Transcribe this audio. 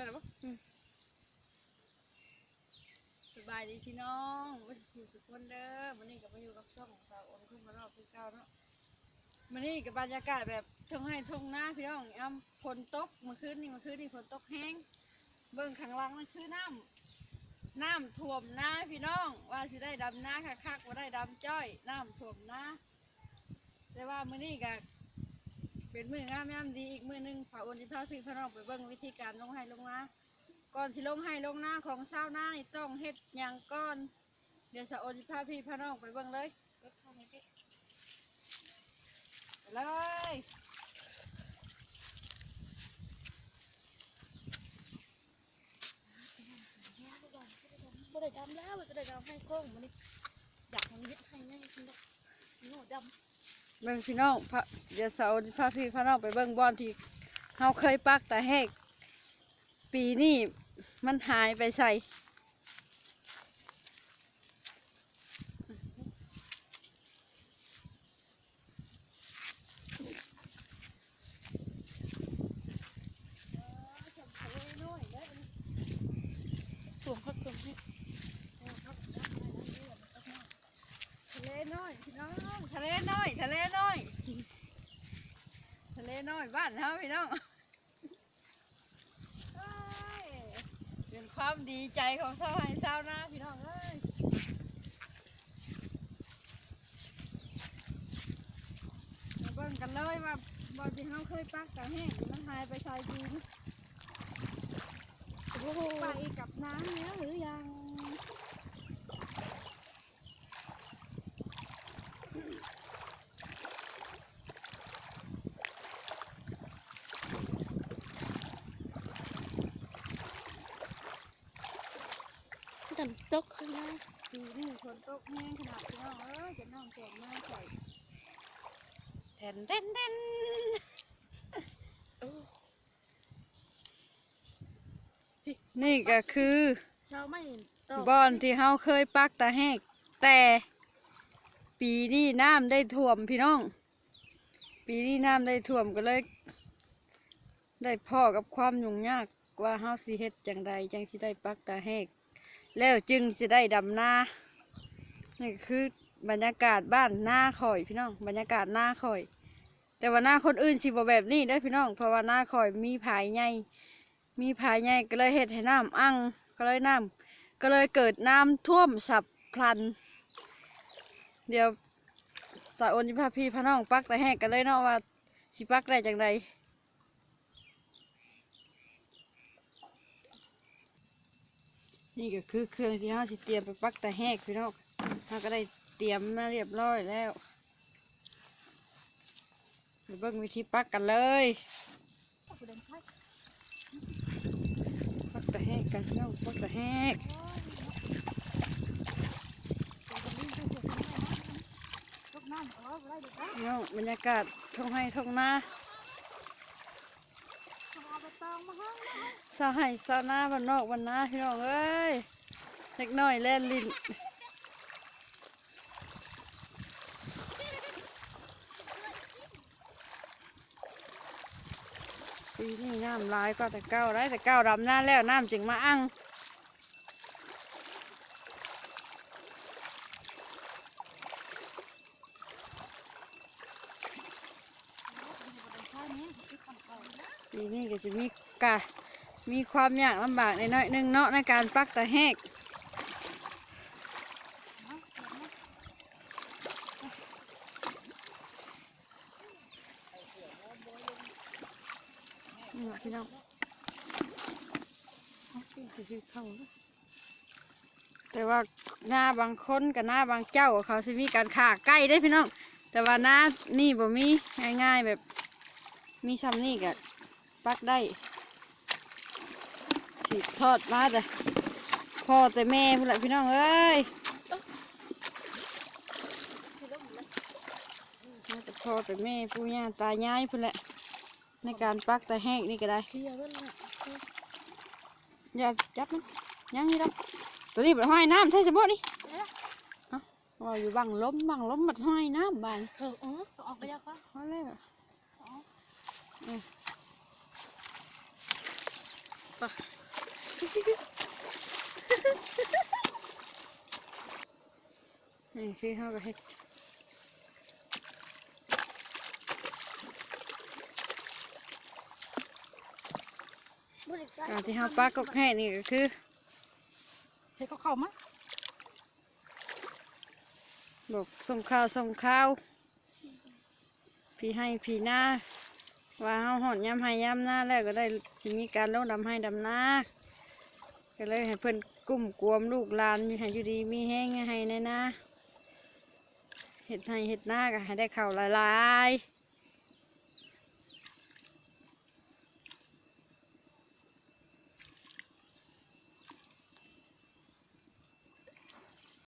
ได้แล้วปะสบายดีพี่น้องวันอยู่สุขคนเด้อวันนี้ก็มาอยู่กับช่องของสาวโอนขึ้นมารอบที่เก้าเนาะวันนี้กับบรรยากาศแบบทงให้ทงหน้าพี่น้องอ้ำฝนตกเมื่อคืนนี่เมื่อคืนนี่ฝนตกแห้ง เบิ่งข้างหล่างนั่นคือน้ำน้ำท่วมหน้าพี่น้อง ว่าสิได้ดำหน้าคักๆว่าได้ดำจ้อย น้ำท่วมหน้าแต่ว่ามื้อนี้ก็ เป็นมืองามยามดีอีกมือหนึงฝากโอนจิพาพี่พี่น้องไปเบิ่งวิธีการลงให้ลงนาก่อนสิลงให้ลงนาของชาวนานี่ต้องเฮ็ดหยังก่อน เดี๋ยวสาวอนจิพาพี่พี่น้องไปเบิ่งเลยเข้าไปเลยบ่ได้ดำแล้วจะได้ดำให้โค้งมันนี่อยากมันวิทย์ให้ง่ายขึ้นดอกโง่ด เบิ่งพี่น้องพระเดี๋ยวสาวโอนจิพาพี่พี่น้องไปเบิ่งบอนที่เฮาเคยปักแต่แหกปีนี้มันหายไปใส่ำตัวพักตัวนี้ทะเลน้อยพี่น้องะเลน้อย ทะเลน้อย ทะเลน้อยบ้านเฮาพี่น้องเอ้ยเป็นความดีใจของชาวไร่ชาวนาพี่น้องเอ้ยมาเบิ่งกันเลยว่าบ่ที่เฮาเคยปักกะแห้งมันหายไปชายจีนโอ้โหไปกับน้ำแล้วหรือยัง จันตกใช่ไหมปีนี้ฝนตกแห้งขนาดพี่น้องเอ้ยจะน้องแข็งมากใส่แทนเต้นเต้นโอ้นี่ก็คือเช้าไม่ตกบอนที่เฮาเคยปักตาแหกแต่ปีนี้น้ำได้ท่วมพี่น้อง ปีนี้น้ำได้ท่วมก็เลย ได้พ่อกับความยุ่งยากว่าเฮาสิเฮ็ดจังใดจังสิได้ปักตาแหก แล้วจึงสิได้ดำนานี่คือบรรยากาศบ้านหน้าข่อยพี่น้องบรรยากาศหน้าข่อย แต่ว่าหน้าคนอื่นสิบแบบนี้ได้พี่น้องเพราะว่าหน้าข่อยมีผายใหญ่มีผายใหญ่ก็เลยเฮ็ดให้น้ำอั้งก็เลยน้ำก็เลยเกิดน้ำท่วมฉับพลัน เดี๋ยวสาวโอนจิพาพี่พาน้องปักแต่แหกกันเลยเนาะว่าสิปักได้จังใด นี่ก็คือเครื่องที่เราสิเตรียมไปปักต่แหกพี่น้องเราก็ได้เตรียมมาเรียบร้อยแล้วไปเบิ่งวิธีปักกันเลยปักต่แหกกันพี่น้องปักต่แหกตกน้ำเอาไว้เดี๋ยวนะพี่น้องบรรยากาศทุ่งให้ทุ่งนาเอาไปตองมาห้องนะ สาวให้สาวนาบ้านนอกบ้านนาพี่น้องเอ้ยเล็กน้อยแล่นลิ้นปีนี้น้ำลายก็แต่เก้าได้แต่เก้าดำหน้าแล้วน้ำจึงมาอั้ง ใช่ไหมที่คำเขา ปีนี้ก็จะมีกะมีความยากลำบากในน้อยหนึงเนาะในการปักตะแหกนี่ล่ะพี่น้องแต่ว่าหน้าบางคนกับหน้าบางเจ้าเขาสิมีการขาใกล้ได้พี่น้อง แต่ว่าหน้านี่บ่มีง่ายๆแบบมีซ้ำนี่กับ ปักได้ถีบทอดมาแต่พ่อแต่แม่พุ่นละพี่น้องเอ้ยมาแต่พ่อแต่แม่ปู่ย่าตายายพุ่นแหละในการปักแต่แห้งนี่ก็ได้เฮียเว้ยนะอย่าจับมันยังนี่ดอกตัวนี้เป็นห้อยน้ำใช่จะบ่นี่ว่าอยู่บังล้มบังล้มมันห้อยน้ำบานเออเออออกไปยังปะเอาเลยเหรออ๋อพ ปะนี่คือเขาก็เฮ็ดบ่ได้ใส่การที่เขาปักกกให้นี่ก็คือเฮ็ดเขาเข้ามาบอกส่งข้าวส่งข้าว พี่ให้พี่หน้า ว่าเฮาหอนย้ำให้ย้ำหน้าแล้วก็ได้สิมีการลงดำให้ดำหน้าก็เลยให้เพื่อนกลุ่มกวมลูกหลานมีให้อยู่ดีมีแห้งให้ในหน้าเห็ดให้เห็ดหน้าก็ให้ได้เข่าลายๆ